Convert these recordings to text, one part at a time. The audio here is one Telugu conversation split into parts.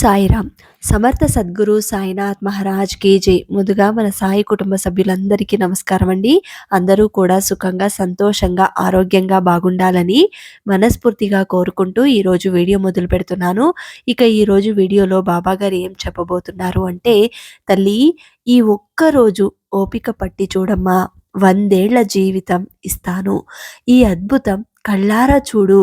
సాయిరామ్. సమర్థ సద్గురు సాయినాథ్ మహారాజ్ కేజే ముందుగా మన సాయి కుటుంబ సభ్యులందరికీ నమస్కారం అండి. అందరూ కూడా సుఖంగా సంతోషంగా ఆరోగ్యంగా బాగుండాలని మనస్ఫూర్తిగా కోరుకుంటూ ఈరోజు వీడియో మొదలు పెడుతున్నాను. ఇక ఈరోజు వీడియోలో బాబా గారు ఏం చెప్పబోతున్నారు అంటే తల్లి ఈ ఒక్క రోజు ఓపిక పట్టి చూడమ్మా వందేళ్ళ జీవితం ఇస్తాను. ఈ అద్భుతం కళ్ళారా చూడు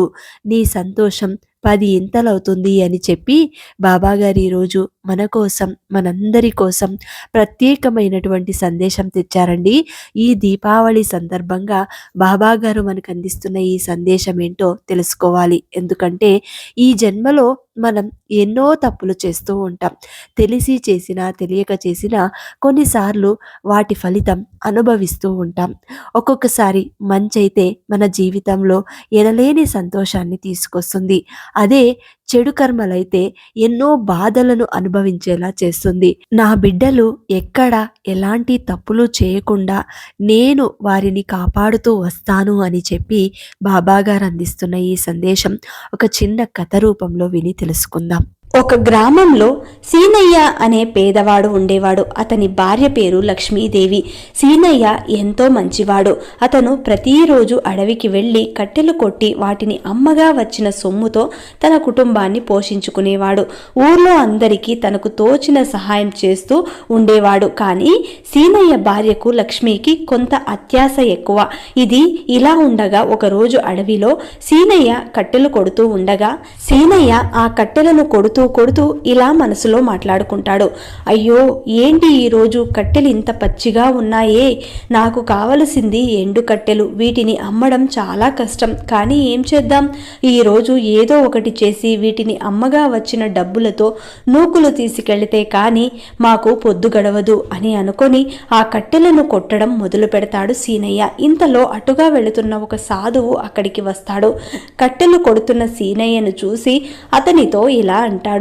నీ సంతోషం పది ఇంతలవుతుంది అని చెప్పి బాబాగారు ఈరోజు మన కోసం మనందరి కోసం ప్రత్యేకమైనటువంటి సందేశం తెచ్చారండి. ఈ దీపావళి సందర్భంగా బాబా గారు మనకు అందిస్తున్న ఈ సందేశం ఏంటో తెలుసుకోవాలి. ఎందుకంటే ఈ జన్మలో మనం ఎన్నో తప్పులు చేస్తూ ఉంటాం. తెలిసి చేసినా తెలియక చేసినా కొన్నిసార్లు వాటి ఫలితం అనుభవిస్తూ ఉంటాం. ఒక్కొక్కసారి మంచైతే మన జీవితంలో ఎనలేని సంతోషాన్ని తీసుకొస్తుంది. అదే చెడు కర్మలైతే ఎన్నో బాధలను అనుభవించేలా చేస్తుంది. నా బిడ్డలు ఎక్కడ ఎలాంటి తప్పులు చేయకుండా నేను వారిని కాపాడుతూ వస్తాను అని చెప్పి బాబాగారు అందిస్తున్న ఈ సందేశం ఒక చిన్న కథ రూపంలో విని తెలుసుకుందాం. ఒక గ్రామంలో సీనయ్య అనే పేదవాడు ఉండేవాడు. అతని భార్య పేరు లక్ష్మీదేవి. సీనయ్య ఎంతో మంచివాడు. అతను ప్రతిరోజు అడవికి వెళ్ళి కట్టెలు కొట్టి వాటిని అమ్మగా వచ్చిన సొమ్ముతో తన కుటుంబాన్ని పోషించుకునేవాడు. ఊర్లో అందరికీ తనకు తోచిన సహాయం చేస్తూ ఉండేవాడు. కానీ సీనయ్య భార్యకు లక్ష్మికి కొంత అత్యాశ ఎక్కువ. ఇది ఇలా ఉండగా ఒకరోజు అడవిలో సీనయ్య కట్టెలు కొడుతూ ఉండగా సీనయ్య ఆ కట్టెలను కొడుతూ కొడుతూ ఇలా మనసులో మాట్లాడుకుంటాడు. అయ్యో ఏంటి ఈరోజు కట్టెలు ఇంత పచ్చిగా ఉన్నాయే? నాకు కావలసింది ఎండు కట్టెలు. వీటిని అమ్మడం చాలా కష్టం. కానీ ఏం చేద్దాం? ఈరోజు ఏదో ఒకటి చేసి వీటిని అమ్మగా వచ్చిన డబ్బులతో నూకులు తీసుకెళ్తే కానీ మాకు పొద్దు గడవదు అని అనుకొని ఆ కట్టెలను కొట్టడం మొదలు పెడతాడు సీనయ్య. ఇంతలో అటుగా వెళుతున్న ఒక సాధువు అక్కడికి వస్తాడు. కట్టెలు కొడుతున్న సీనయ్యను చూసి అతనితో ఇలా అంటాడు.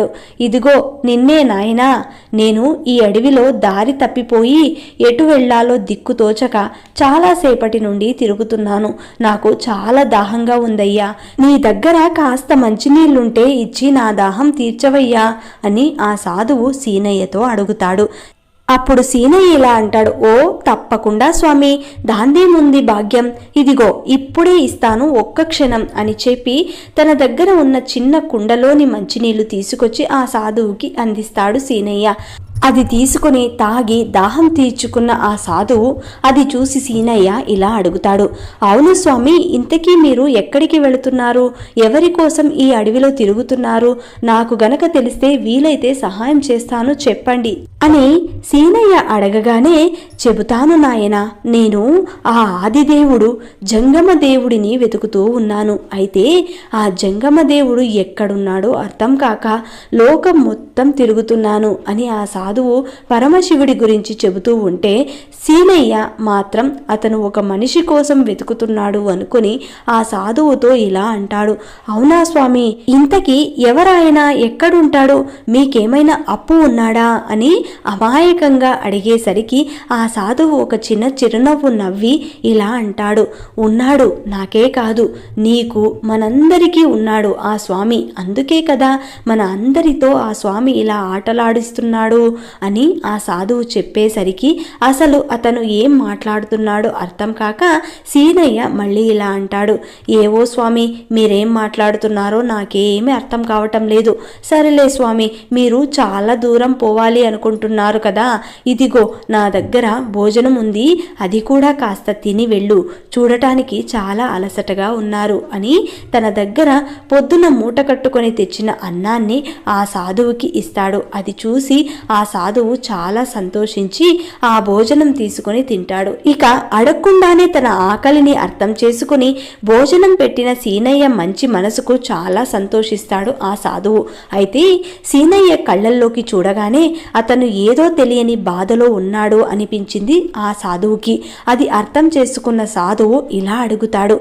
ఇదిగో నిన్నే నాయనా నేను ఈ అడవిలో దారి తప్పిపోయి ఎటు వెళ్ళాలో దిక్కు తోచక చాలాసేపటి నుండి తిరుగుతున్నాను. నాకు చాలా దాహంగా ఉందయ్యా. నీ దగ్గర కాస్త మంచినీళ్ళుంటే ఇచ్చి నా దాహం తీర్చవయ్యా అని ఆ సాధువు సీనయ్యతో అడుగుతాడు. అప్పుడు సీనయ్య ఇలా అంటాడు ఓ తప్పకుండా స్వామి దాందేముంది భాగ్యం. ఇదిగో ఇప్పుడే ఇస్తాను ఒక్క క్షణం అని చెప్పి తన దగ్గర ఉన్న చిన్న కుండలోని మంచినీళ్ళు తీసుకొచ్చి ఆ సాధువుకి అందిస్తాడు సీనయ్య. అది తీసుకుని తాగి దాహం తీర్చుకున్న ఆ సాధువు అది చూసి సీనయ్య ఇలా అడుగుతాడు అవును స్వామి ఇంతకీ మీరు ఎక్కడికి వెళుతున్నారు? ఎవరి కోసం ఈ అడవిలో తిరుగుతున్నారు? నాకు గనక తెలిస్తే వీలైతే సహాయం చేస్తాను చెప్పండి. అని సీనయ్య అడగగానే చెబుతాను నాయన నేను ఆ ఆదిదేవుడు జంగమదేవుడిని వెతుకుతూ ఉన్నాను. అయితే ఆ జంగమదేవుడు ఎక్కడున్నాడో అర్థం కాక లోకం మొత్తం తిరుగుతున్నాను అని ఆ సాధువు పరమశివుడి గురించి చెబుతూ ఉంటే సీనయ్య మాత్రం అతను ఒక మనిషి కోసం వెతుకుతున్నాడు అనుకుని ఆ సాధువుతో ఇలా అంటాడు. అవునా స్వామి ఇంతకీ ఎవరాయన ఎక్కడుంటాడు? మీకేమైనా అప్పు ఉన్నాడా అని అమాయకంగా అడిగేసరికి ఆ సాధువు ఒక చిన్న చిరునవ్వు నవ్వి ఇలా అంటాడు. ఉన్నాడు నాకే కాదు. నీకు మనందరికీ ఉన్నాడు ఆ స్వామి. అందుకే కదా మన అందరితో ఆ స్వామి ఇలా ఆటలాడిస్తున్నాడు. అని ఆ సాధువు చెప్పేసరికి అసలు అతను ఏం మాట్లాడుతున్నాడో అర్థం కాక సీనయ్య మళ్ళీ ఇలా అంటాడు. ఏవో స్వామి మీరేం మాట్లాడుతున్నారో నాకేమీ అర్థం కావటం లేదు. సరేలే స్వామి మీరు చాలా దూరం పోవాలి అనుకుంటున్నారు కదా. ఇదిగో నా దగ్గర భోజనం ఉంది. అది కూడా కాస్త తిని వెళ్ళు. చూడటానికి చాలా అలసటగా ఉన్నారు అని తన దగ్గర పొద్దున మూట కట్టుకొని తెచ్చిన అన్నాన్ని ఆ సాధువుకి ఇస్తాడు. అది చూసి ఆ ఆ సాధువు చాలా సంతోషించి ఆ భోజనం తీసుకొని తింటాడు. ఇక అడగకుండానే తన ఆకలిని అర్థం చేసుకుని భోజనం పెట్టిన సీనయ్య మంచి మనసుకు చాలా సంతోషిస్తాడు ఆ సాధువు. అయితే సీనయ్య కళ్ళల్లోకి చూడగానే అతను ఏదో తెలియని బాధలో ఉన్నాడు అనిపించింది ఆ సాధువుకి. అది అర్థం చేసుకున్న సాధువు ఇలా అడుగుతాడు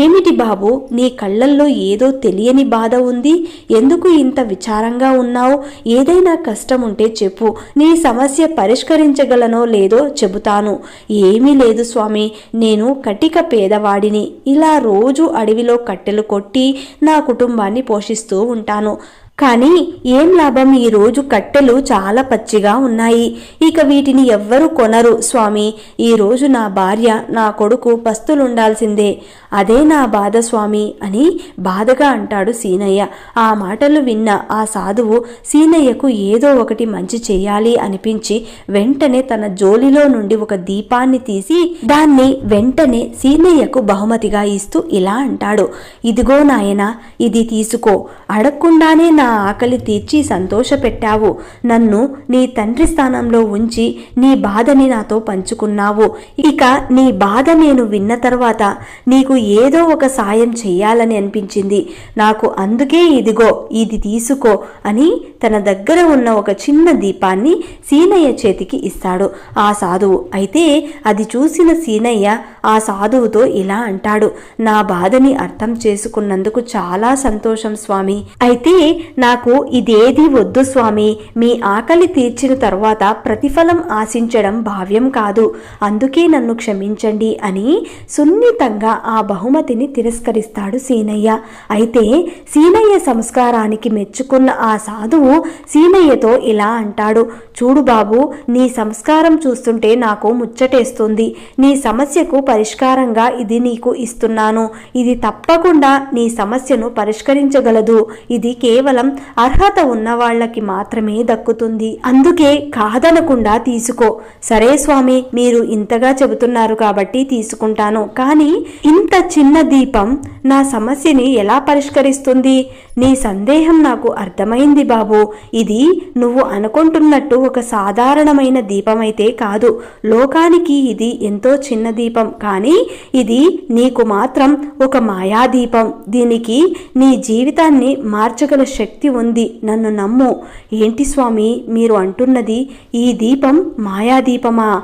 ఏమిటి బాబు నీ కళ్ళల్లో ఏదో తెలియని బాధ ఉంది? ఎందుకు ఇంత విచారంగా ఉన్నావు? ఏదైనా కష్టం ఉంటే చెప్పు. నీ సమస్య పరిష్కరించగలనో లేదో చెబుతాను. ఏమీ లేదు స్వామి. నేను కటిక పేదవాడిని. ఇలా రోజు అడవిలో కట్టెలు కొట్టి నా కుటుంబాన్ని పోషిస్తూ ఉంటాను. కానీ ఏం లాభం? ఈ రోజు కట్టెలు చాలా పచ్చిగా ఉన్నాయి. ఇక వీటిని ఎవ్వరూ కొనరు. స్వామి ఈ రోజు నా భార్య నా కొడుకు పస్తులుండాల్సిందే. అదే నా బాధ స్వామి అని బాధగా అంటాడు సీనయ్య. ఆ మాటలు విన్న ఆ సాధువు సీనయ్యకు ఏదో ఒకటి మంచి చేయాలి అనిపించి వెంటనే తన జోలిలో నుండి ఒక దీపాన్ని తీసి దాన్ని వెంటనే సీనయ్యకు బహుమతిగా ఇస్తూ ఇలా అంటాడు. ఇదిగో నాయనా ఇది తీసుకో. అడగకుండానే నా నా ఆకలి తీర్చి సంతోషపెట్టావు. నన్ను నీ తండ్రి స్థానంలో ఉంచి నీ బాధని నాతో పంచుకున్నావు. ఇక నీ బాధ నేను విన్న తర్వాత నీకు ఏదో ఒక సాయం చెయ్యాలని అనిపించింది. నాకు అందుకే ఇదిగో ఇది తీసుకో అని తన దగ్గర ఉన్న ఒక చిన్న దీపాన్ని సీనయ్య చేతికి ఇస్తాడు. ఆ సాధువు అయితే అది చూసిన సీనయ్య ఆ సాధువుతో ఇలా అంటాడు. నా బాధని అర్థం చేసుకున్నందుకు చాలా సంతోషం స్వామి. అయితే నాకు ఇదేది వద్దు స్వామి. మీ ఆకలి తీర్చిన తర్వాత ప్రతిఫలం ఆశించడం భావ్యం కాదు. అందుకే నన్ను క్షమించండి అని సున్నితంగా ఆ బహుమతిని తిరస్కరిస్తాడు సీనయ్య. అయితే సీనయ్య సంస్కారానికి మెచ్చుకున్న ఆ సాధువు సీనయ్యతో ఇలా అంటాడు. చూడు బాబు నీ సంస్కారం చూస్తుంటే నాకు ముచ్చటేస్తుంది. నీ సమస్యకు పరిష్కారంగా ఇది నీకు ఇస్తున్నాను. ఇది తప్పకుండా నీ సమస్యను పరిష్కరించగలదు. ఇది కేవలం అర్హత ఉన్న వాళ్ళకి మాత్రమే దక్కుతుంది. అందుకే కాదనకుండా తీసుకో. సరే స్వామి మీరు ఇంతగా చెబుతున్నారు కాబట్టి తీసుకుంటాను. కానీ ఇంత చిన్న దీపం నా సమస్యని ఎలా పరిష్కరిస్తుంది? నీ సందేహం నాకు అర్థమైంది బాబు. ఇది నువ్వు అనుకుంటున్నట్టు ఒక సాధారణమైన దీపమైతే కాదు. లోకానికి ఇది ఎంతో చిన్న దీపం. కానీ ఇది నీకు మాత్రం ఒక మాయాదీపం. దీనికి నీ జీవితాన్ని మార్చగల శక్తి ఉంది. నన్ను నమ్ము. ఏంటి స్వామి? మీరు అంటున్నది ఈ దీపం మాయాదీపమా?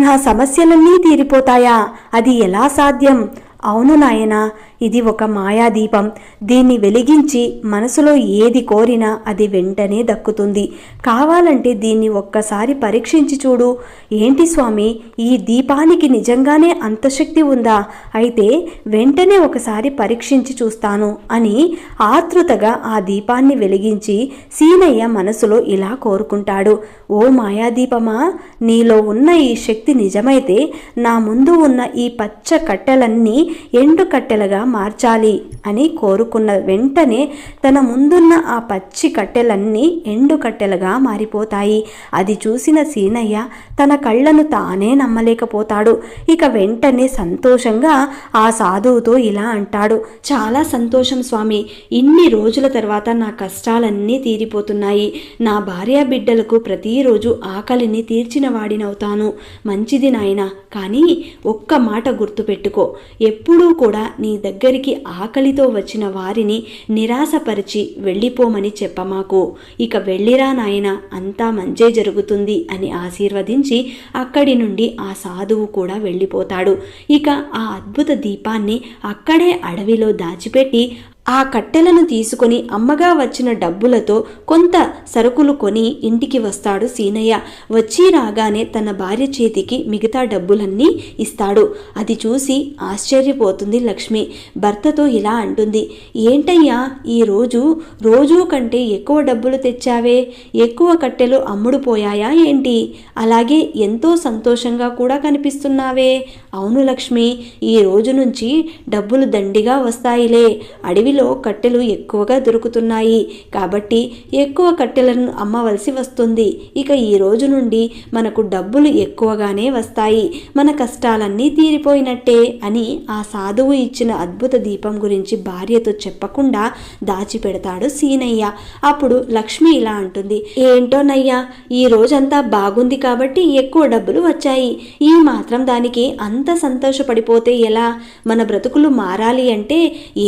నా సమస్యలన్నీ తీరిపోతాయా? అది ఎలా సాధ్యం? అవును నాయనా ఇది ఒక మాయాదీపం. దీన్ని వెలిగించి మనసులో ఏది కోరినా అది వెంటనే దక్కుతుంది. కావాలంటే దీన్ని ఒక్కసారి పరీక్షించి చూడు. ఏంటి స్వామి ఈ దీపానికి నిజంగానే అంత శక్తి ఉందా? అయితే వెంటనే ఒకసారి పరీక్షించి చూస్తాను అని ఆతృతగా ఆ దీపాన్ని వెలిగించి సీనయ్య మనసులో ఇలా కోరుకుంటాడు. ఓ మాయాదీపమా నీలో ఉన్న ఈ శక్తి నిజమైతే నా ముందు ఉన్న ఈ పచ్చ కట్టెలన్నీ ఎండు కట్టెలుగా మార్చాలి అని కోరుకున్న వెంటనే తన ముందున్న ఆ పచ్చి కట్టెలన్నీ ఎండు కట్టెలుగా మారిపోతాయి. అది చూసిన సీనయ్య తన కళ్ళను తానే నమ్మలేకపోతాడు. ఇక వెంటనే సంతోషంగా ఆ సాధువుతో ఇలా అంటాడు. చాలా సంతోషం స్వామి. ఇన్ని రోజుల తర్వాత నా కష్టాలన్నీ తీరిపోతున్నాయి. నా భార్య బిడ్డలకు ప్రతిరోజు ఆకలిని తీర్చిన వాడినవుతాను. మంచిది నాయన. కానీ ఒక్క మాట గుర్తుపెట్టుకో. ఎప్పుడూ కూడా నీ దగ్గరికి ఆకలితో వచ్చిన వారిని నిరాశపరిచి వెళ్ళిపోమని చెప్పమాకు. ఇక వెళ్ళిరా నాయన అంతా మంచే జరుగుతుంది అని ఆశీర్వదించి అక్కడి నుండి ఆ సాధువు కూడా వెళ్ళిపోతాడు. ఇక ఆ అద్భుత దీపాన్ని అక్కడే అడవిలో దాచిపెట్టి ఆ కట్టెలను తీసుకొని అమ్మగా వచ్చిన డబ్బులతో కొంత సరుకులు కొని ఇంటికి వస్తాడు సీనయ్య. వచ్చి రాగానే తన భార్య చేతికి మిగతా డబ్బులన్నీ ఇస్తాడు. అది చూసి ఆశ్చర్యపోతుంది లక్ష్మి. భర్తతో ఇలా అంటుంది. ఏంటయ్యా ఈ రోజు కంటే ఎక్కువ డబ్బులు తెచ్చావే? ఎక్కువ కట్టెలు అమ్ముడు పోయాయా ఏంటి? అలాగే ఎంతో సంతోషంగా కూడా కనిపిస్తున్నావే. అవును లక్ష్మి ఈ రోజు నుంచి డబ్బులు దండిగా వస్తాయిలే. అడవి అడవిలో కట్టెలు ఎక్కువగా దొరుకుతున్నాయి. కాబట్టి ఎక్కువ కట్టెలను అమ్మవలసి వస్తుంది. ఇక ఈ రోజు నుండి మనకు డబ్బులు ఎక్కువగానే వస్తాయి. మన కష్టాలన్నీ తీరిపోయినట్టే అని ఆ సాధువు ఇచ్చిన అద్భుత దీపం గురించి భార్యతో చెప్పకుండా దాచిపెడతాడు సీనయ్య. అప్పుడు లక్ష్మి ఇలా అంటుంది. ఏంటోనయ్యా ఈ రోజంతా బాగుంది కాబట్టి ఎక్కువ డబ్బులు వచ్చాయి. ఈ మాత్రం దానికి అంత సంతోషపడిపోతే ఎలా? మన బ్రతుకులు మారాలి అంటే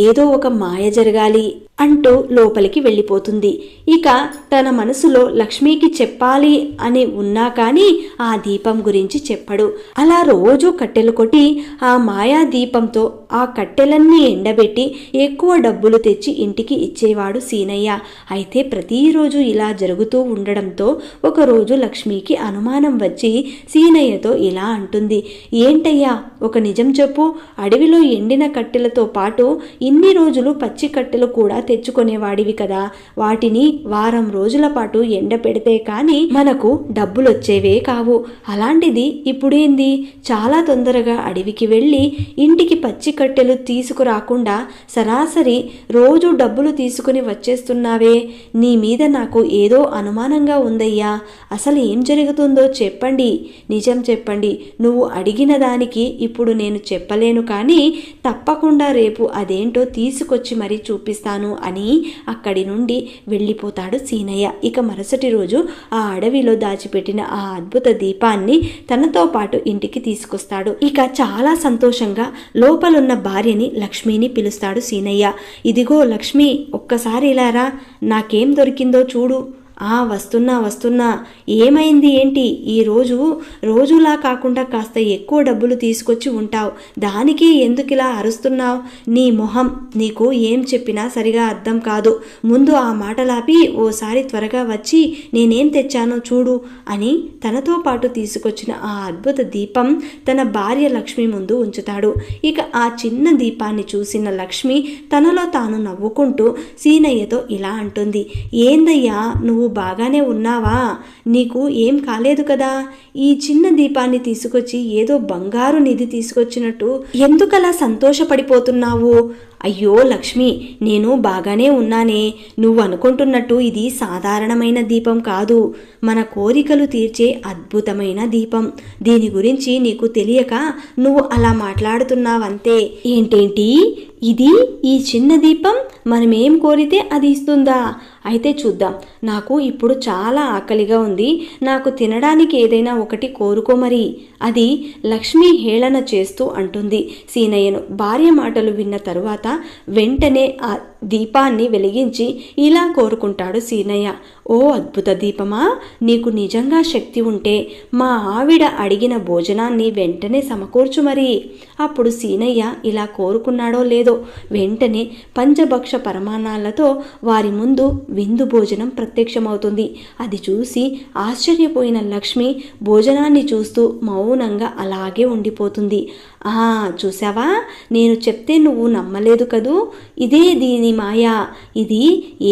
ఏదో ఒక మాయ జరగాలి అంటూ లోపలికి వెళ్ళిపోతుంది. ఇక తన మనసులో లక్ష్మికి చెప్పాలి అని ఉన్నా కానీ ఆ దీపం గురించి చెప్పడు. అలా రోజు కట్టెలు కొట్టి ఆ మాయా దీపంతో ఆ కట్టెలన్నీ ఎండబెట్టి ఎక్కువ డబ్బులు తెచ్చి ఇంటికి ఇచ్చేవాడు సీనయ్య. అయితే ప్రతిరోజు ఇలా జరుగుతూ ఉండడంతో ఒకరోజు లక్ష్మికి అనుమానం వచ్చి సీనయ్యతో ఇలా అంటుంది. ఏంటయ్యా ఒక నిజం చెప్పు. అడవిలో ఎండిన కట్టెలతో పాటు ఇన్ని రోజులు పచ్చి కట్టెలు కూడా తెచ్చుకునేవాడివి కదా. వాటిని వారం రోజుల పాటు ఎండ పెడితే కానీ మనకు డబ్బులు వచ్చేవే కావు. అలాంటిది ఇప్పుడేంది? చాలా తొందరగా అడవికి వెళ్ళి ఇంటికి పచ్చి కట్టెలు తీసుకురాకుండా సరాసరి రోజు డబ్బులు తీసుకుని వచ్చేస్తున్నావే. నీ మీద నాకు ఏదో అనుమానంగా ఉందయ్యా. అసలు ఏం జరుగుతుందో చెప్పండి. నిజం చెప్పండి. నువ్వు అడిగిన దానికి ఇప్పుడు నేను చెప్పలేను కానీ తప్పకుండా రేపు అదేంటో తీసుకొచ్చి మరీ చూపిస్తాను అని అక్కడి నుండి వెళ్ళిపోతాడు సీనయ్య. ఇక మరుసటి రోజు ఆ అడవిలో దాచిపెట్టిన ఆ అద్భుత దీపాన్ని తనతో పాటు ఇంటికి తీసుకొస్తాడు. ఇక చాలా సంతోషంగా లోపలున్న భార్యని లక్ష్మిని పిలుస్తాడు సీనయ్య. ఇదిగో లక్ష్మి ఒక్కసారి ఇలారా నాకేం దొరికిందో చూడు. ఆ వస్తున్నా వస్తున్నా. ఏమైంది ఏంటి? ఈరోజు రోజులా కాకుండా కాస్త ఎక్కువ డబ్బులు తీసుకొచ్చి ఉంటావు. దానికి ఎందుకు ఇలా అరుస్తున్నావు? నీ మొహం నీకు ఏం చెప్పినా సరిగా అర్థం కాదు. ముందు ఆ మాటలాపి ఓసారి త్వరగా వచ్చి నేనేం తెచ్చానో చూడు అని తనతో పాటు తీసుకొచ్చిన ఆ అద్భుత దీపం తన భార్య లక్ష్మి ముందు ఉంచుతాడు. ఇక ఆ చిన్న దీపాన్ని చూసిన లక్ష్మి తనలో తాను నవ్వుకుంటూ సీనయ్యతో ఇలా అంటుంది. ఏందయ్యా నువ్వు బాగానే ఉన్నావా? నీకు ఏం కాలేదు కదా? ఈ చిన్న దీపాన్ని తీసుకొచ్చి ఏదో బంగారు నిధి తీసుకొచ్చినట్టు ఎందుకలా సంతోషపడిపోతున్నావు? అయ్యో లక్ష్మి నేను బాగానే ఉన్నానే. నువ్వు అనుకుంటున్నట్టు ఇది సాధారణమైన దీపం కాదు. మన కోరికలు తీర్చే అద్భుతమైన దీపం. దీని గురించి నీకు తెలియక నువ్వు అలా మాట్లాడుతున్నావంతే. ఏంటేంటి? ఇది ఈ చిన్న దీపం? మనమేం కోరితే అది ఇస్తుందా? అయితే చూద్దాం. నాకు ఇప్పుడు చాలా ఆకలిగా ఉంది. నాకు తినడానికి ఏదైనా ఒకటి కోరుకో మరి. అది లక్ష్మి హేళన చేస్తూ అంటుంది. సీనయ్యను భార్య మాటలు విన్న తరువాత వెంటనే ఆ దీపాన్ని వెలిగించి ఇలా కోరుకుంటాడు సీనయ్య. ఓ అద్భుత దీపమా! నీకు నిజంగా శక్తి ఉంటే మా ఆవిడ అడిగిన భోజనాన్ని వెంటనే సమకూర్చు మరి. అప్పుడు సీనయ్య ఇలా కోరుకున్నాడో లేదో వెంటనే పంచభక్ష పరమాణాలతో వారి ముందు విందు భోజనం ప్రత్యక్షమవుతుంది. అది చూసి ఆశ్చర్యపోయిన లక్ష్మి భోజనాన్ని చూస్తూ మౌనంగా అలాగే ఉండిపోతుంది. ఆ చూసావా నేను చెప్తే నువ్వు నమ్మలేదు కదూ? ఇదే దీని మాయా. ఇది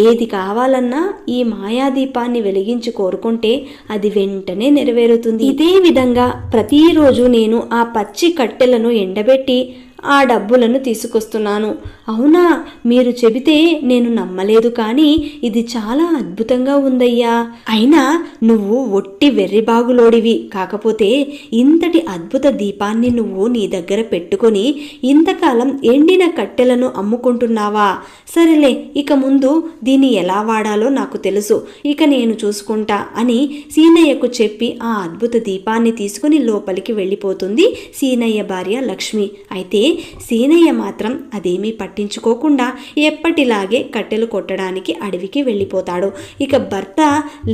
ఏది కావాలన్నా ఈ మాయాదీపాన్ని వెలిగించి కోరుకుంటే అది వెంటనే నెరవేరుతుంది. ఇదే విధంగా ప్రతిరోజు నేను ఆ పచ్చి కట్టెలను ఎండబెట్టి ఆ డబ్బులను తీసుకొస్తున్నాను. అవునా? మీరు చెబితే నేను నమ్మలేదు కానీ ఇది చాలా అద్భుతంగా ఉందయ్యా. అయినా నువ్వు ఒట్టి వెర్రిబాగులోడివి కాకపోతే ఇంతటి అద్భుత దీపాన్ని నువ్వు నీ దగ్గర పెట్టుకొని ఇంతకాలం ఎండిన కట్టెలను అమ్ముకుంటున్నావా? సరేలే ఇక ముందు దీన్ని ఎలా వాడాలో నాకు తెలుసు. ఇక నేను చూసుకుంటా అని సీనయ్యకు చెప్పి ఆ అద్భుత దీపాన్ని తీసుకుని లోపలికి వెళ్ళిపోతుంది సీనయ్య భార్య లక్ష్మి. అయితే సీనయ్య మాత్రం అదేమీ పట్టించుకోకుండా ఎప్పటిలాగే కట్టెలు కొట్టడానికి అడవికి వెళ్ళిపోతాడు. ఇక భర్త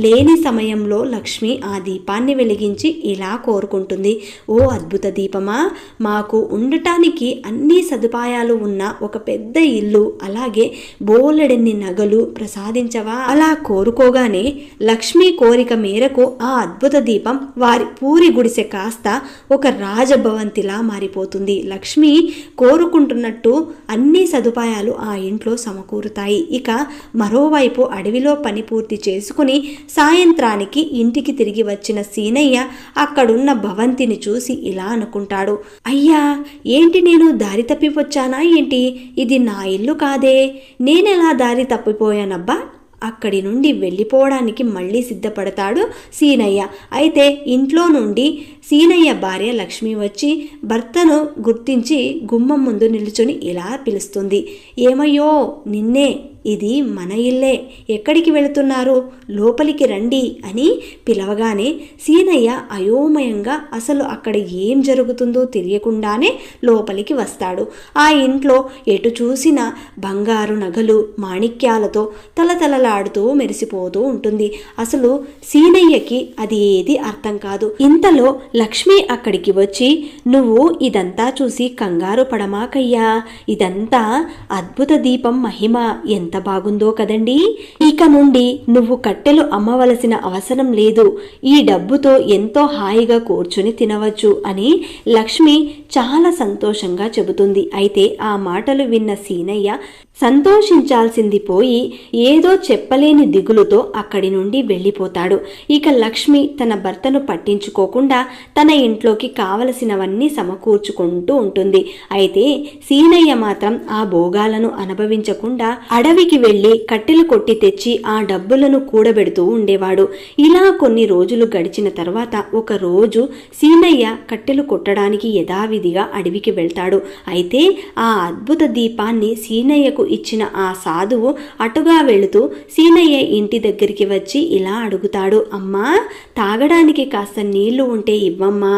లేని సమయంలో లక్ష్మి ఆ దీపాన్ని వెలిగించి ఇలా కోరుకుంటుంది. ఓ అద్భుత దీపమా! మాకు ఉండటానికి అన్ని సదుపాయాలు ఉన్న ఒక పెద్ద ఇల్లు అలాగే బోలెడన్ని నగలు ప్రసాదించవా? అలా కోరుకోగానే లక్ష్మి కోరిక మేరకు ఆ అద్భుత దీపం వారి పూరి గుడిసె కాస్త ఒక రాజభవంతిలా మారిపోతుంది. లక్ష్మి కోరుకుంటున్నట్టు అన్ని సదుపాయాలు ఆ ఇంట్లో సమకూరుతాయి. ఇక మరోవైపు అడవిలో పని పూర్తి చేసుకుని సాయంత్రానికి ఇంటికి తిరిగి వచ్చిన సీనయ్య అక్కడున్న భవంతిని చూసి ఇలా అనుకుంటాడు. అయ్యా ఏంటి నేను దారి తప్పి వచ్చానా ఏంటి? ఇది నా ఇల్లు కాదే. నేనెలా దారి తప్పిపోయానబ్బా? అక్కడి నుండి వెళ్ళిపోవడానికి మళ్ళీ సిద్ధపడతాడు సీనయ్య. అయితే ఇంట్లో నుండి సీనయ్య భార్య లక్ష్మి వచ్చి భర్తను గుర్తించి గుమ్మం ముందు నిలుచుని ఇలా పిలుస్తుంది. ఏమయ్యో నిన్నే ఇది మన ఇల్లే. ఎక్కడికి వెళుతున్నారు? లోపలికి రండి అని పిలవగానే సీనయ్య అయోమయంగా అసలు అక్కడ ఏం జరుగుతుందో తెలియకుండానే లోపలికి వస్తాడు. ఆ ఇంట్లో ఎటు చూసినా బంగారు నగలు మాణిక్యాలతో తలతలలాడుతూ మెరిసిపోతూ ఉంటుంది. అసలు సీనయ్యకి అది ఏది అర్థం కాదు. ఇంతలో లక్ష్మి అక్కడికి వచ్చి నువ్వు ఇదంతా చూసి కంగారు పడమాకయ్యా. ఇదంతా అద్భుత దీపం మహిమ. ఎంత ఎంత బాగుందో కదండి? ఇక నుండి నువ్వు కట్టెలు అమ్మవలసిన అవసరం లేదు. ఈ డబ్బుతో ఎంతో హాయిగా కూర్చుని తినవచ్చు అని లక్ష్మి చాలా సంతోషంగా చెబుతుంది. అయితే ఆ మాటలు విన్న సీనయ్య సంతోషించాల్సింది పోయి ఏదో చెప్పలేని దిగులుతో అక్కడి నుండి వెళ్ళిపోతాడు. ఇక లక్ష్మి తన భర్తను పట్టించుకోకుండా తన ఇంట్లోకి కావలసినవన్నీ సమకూర్చుకుంటూ ఉంటుంది. అయితే సీనయ్య మాత్రం ఆ భోగాలను అనుభవించకుండా అడవికి వెళ్ళి కట్టెలు కొట్టి తెచ్చి ఆ డబ్బులను కూడబెడుతూ ఉండేవాడు. ఇలా కొన్ని రోజులు గడిచిన తర్వాత ఒక రోజు సీనయ్య కట్టెలు కొట్టడానికి యథావిధిగా అడవికి వెళ్తాడు. అయితే ఆ అద్భుత దీపాన్ని సీనయ్యకు ఇచ్చిన ఆ సాధువు అటుగా వెళుతూ సీనయ్య ఇంటి దగ్గరికి వచ్చి ఇలా అడుగుతాడు. అమ్మా తాగడానికి కాస్త నీళ్ళు ఉంటే ఇవ్వమ్మా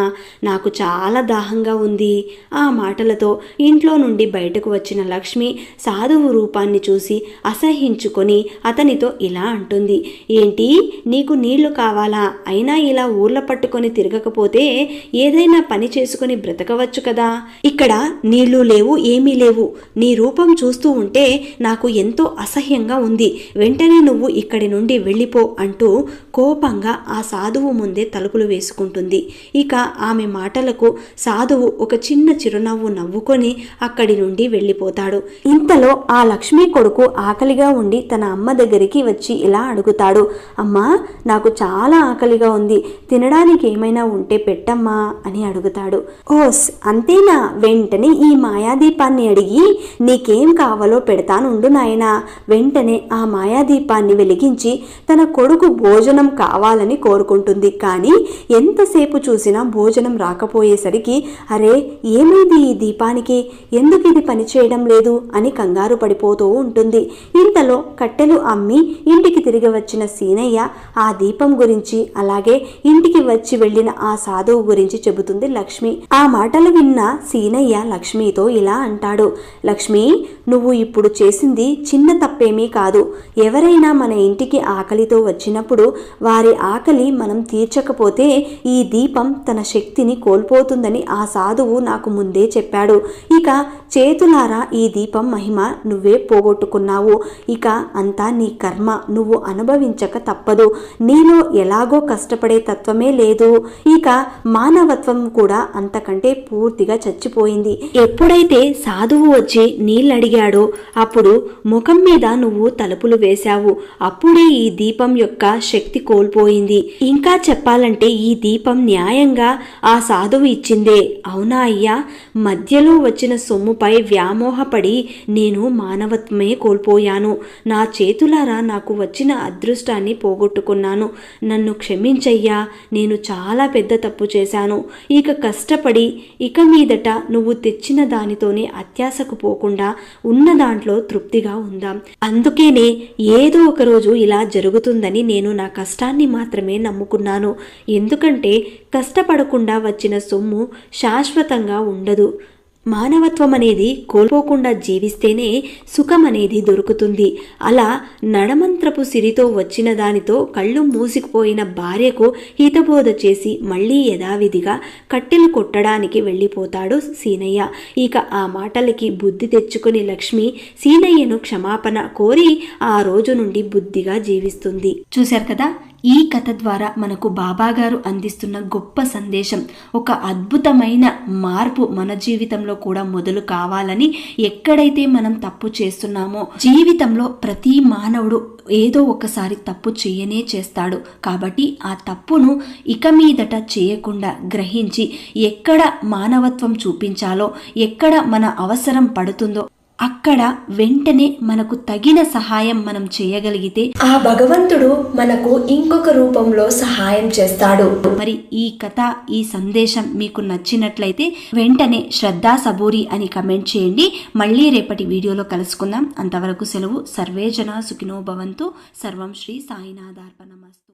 నాకు చాలా దాహంగా ఉంది ఆ మాటలతో ఇంట్లో నుండి బయటకు వచ్చిన లక్ష్మి సాధువు రూపాన్ని చూసి అసహించుకొని అతనితో ఇలా అంటుంది. ఏంటి నీకు నీళ్ళు కావాలా? అయినా ఇలా ఊర్ల పట్టుకొని తిరగకపోతే ఏదైనా పని చేసుకొని బ్రతకవచ్చు కదా. ఇక్కడ నీళ్ళు లేవు ఏమీ లేవు. నీ రూపం చూస్తూ ఉంటే నాకు ఎంతో అసహ్యంగా ఉంది. వెంటనే నువ్వు ఇక్కడి నుండి వెళ్ళిపో అంటూ కోపంగా ఆ సాధువు ముందే తలుపులు వేసుకుంటుంది. ఇక ఆమె మాటలకు సాధువు ఒక చిన్న చిరునవ్వు నవ్వుకొని అక్కడి నుండి వెళ్ళిపోతాడు. ఇంతలో ఆ లక్ష్మీ కొడుకు ఆకలిగా ఉండి తన అమ్మ దగ్గరికి వచ్చి ఇలా అడుగుతాడు. అమ్మా నాకు చాలా ఆకలిగా ఉంది. తినడానికి ఏమైనా ఉంటే పెట్టమ్మా అని అడుగుతాడు. ఓస్ అంతేనా? వెంటనే ఈ మాయాదీపాన్ని అడిగి నీకేం కావాలో పెడతానుండు నాయనా. వెంటనే ఆ మాయాదీపాన్ని వెలిగించి తన కొడుకు భోజనం కావాలని కోరుకుంటుంది. కానీ ఎంతసేపు చూసినా భోజనం రాకపోయేసరికి అరే ఏమైంది ఈ దీపానికి? ఎందుకు ఇది పనిచేయడం లేదు? అని కంగారు పడిపోతూ ఉంటుంది. ఇంతలో కట్టెలు అమ్మి ఇంటికి తిరిగి వచ్చిన సీనయ్య ఆ దీపం గురించి అలాగే ఇంటికి వచ్చి వెళ్ళిన ఆ సాధువు గురించి చెబుతుంది లక్ష్మి. ఆ మాటలు విన్న సీనయ్య లక్ష్మితో ఇలా అంటాడు. లక్ష్మి నువ్వు ఇప్పుడు చేసింది చిన్న తప్పేమీ కాదు. ఎవరైనా మన ఇంటికి ఆకలితో వచ్చినప్పుడు వారి ఆకలి మనం తీర్చకపోతే ఈ దీపం తన శక్తిని కోల్పోతుందని ఆ సాధువు నాకు ముందే చెప్పాడు. ఇక చేతులారా ఈ దీపం మహిమ నువ్వే పోగొట్టుకున్నావు. ఇక అంతా నీ కర్మ. నువ్వు అనుభవించక తప్పదు. నీలో ఎలాగో కష్టపడే తత్వమే లేదు. ఇక మానవత్వం కూడా అంతకంటే పూర్తిగా చచ్చిపోయింది. ఎప్పుడైతే సాధువు వచ్చి నీళ్ళడిగాడో అప్పుడు ముఖం మీద నువ్వు తలుపులు వేశావు. అప్పుడే ఈ దీపం యొక్క శక్తి కోల్పోయింది. ఇంకా చెప్పాలంటే ఈ దీపం న్యాయంగా ఆ సాధువు ఇచ్చిందే. అవునా అయ్యా? మధ్యలో వచ్చిన సొమ్ముపై వ్యామోహపడి నేను మానవత్వమే కోల్పోయాను. నా చేతులారా నాకు వచ్చిన అదృష్టాన్ని పోగొట్టుకున్నాను. నన్ను క్షమించయ్యా. నేను చాలా పెద్ద తప్పు చేశాను. ఇక కష్టపడి ఇక మీదట నువ్వు తెచ్చిన దానితోనే అత్యాశకు పోకుండా ఉన్న దాంట్లో తృప్తిగా ఉందాం. అందుకేనే ఏదో ఒక రోజు ఇలా జరుగుతుందని నేను నా కష్టాన్ని మాత్రమే నమ్ముకున్నాను. ఎందుకంటే కష్టపడకుండా వచ్చిన సొమ్ము శాశ్వతంగా ఉండదు. మానవత్వం అనేది కోల్పోకుండా జీవిస్తేనే సుఖం అనేది దొరుకుతుంది. అలా నడమంత్రపు సిరితో వచ్చిన దానితో కళ్ళు మూసుకుపోయిన భార్యకు హితబోధ చేసి మళ్ళీ యథావిధిగా కట్టెలు కొట్టడానికి వెళ్ళిపోతాడు సీనయ్య. ఇక ఆ మాటలకి బుద్ధి తెచ్చుకుని లక్ష్మి సీనయ్యను క్షమాపణ కోరి ఆ రోజు నుండి బుద్ధిగా జీవిస్తుంది. చూశారు కదా? ఈ కథ ద్వారా మనకు బాబాగారు అందిస్తున్న గొప్ప సందేశం ఒక అద్భుతమైన మార్పు మన జీవితంలో కూడా మొదలు కావాలని ఎక్కడైతే మనం తప్పు చేస్తున్నామో జీవితంలో ప్రతి మానవుడు ఏదో ఒకసారి తప్పు చేయనే చేస్తాడు. కాబట్టి ఆ తప్పును ఇక మీదట చేయకుండా గ్రహించి ఎక్కడ మానవత్వం చూపించాలో ఎక్కడ మన అవసరం పడుతుందో అక్కడ వెంటనే మనకు తగిన సహాయం మనం చేయగలిగితే ఆ భగవంతుడు మనకు ఇంకొక రూపంలో సహాయం చేస్తాడు. మరి ఈ కథ ఈ సందేశం మీకు నచ్చినట్లయితే వెంటనే శ్రద్ధా సబూరి అని కమెంట్ చేయండి. మళ్ళీ రేపటి వీడియోలో కలుసుకుందాం. అంతవరకు సెలవు. సర్వే జన సుఖినో భవంతు. సర్వం శ్రీ సాయినాథార్పణమస్తు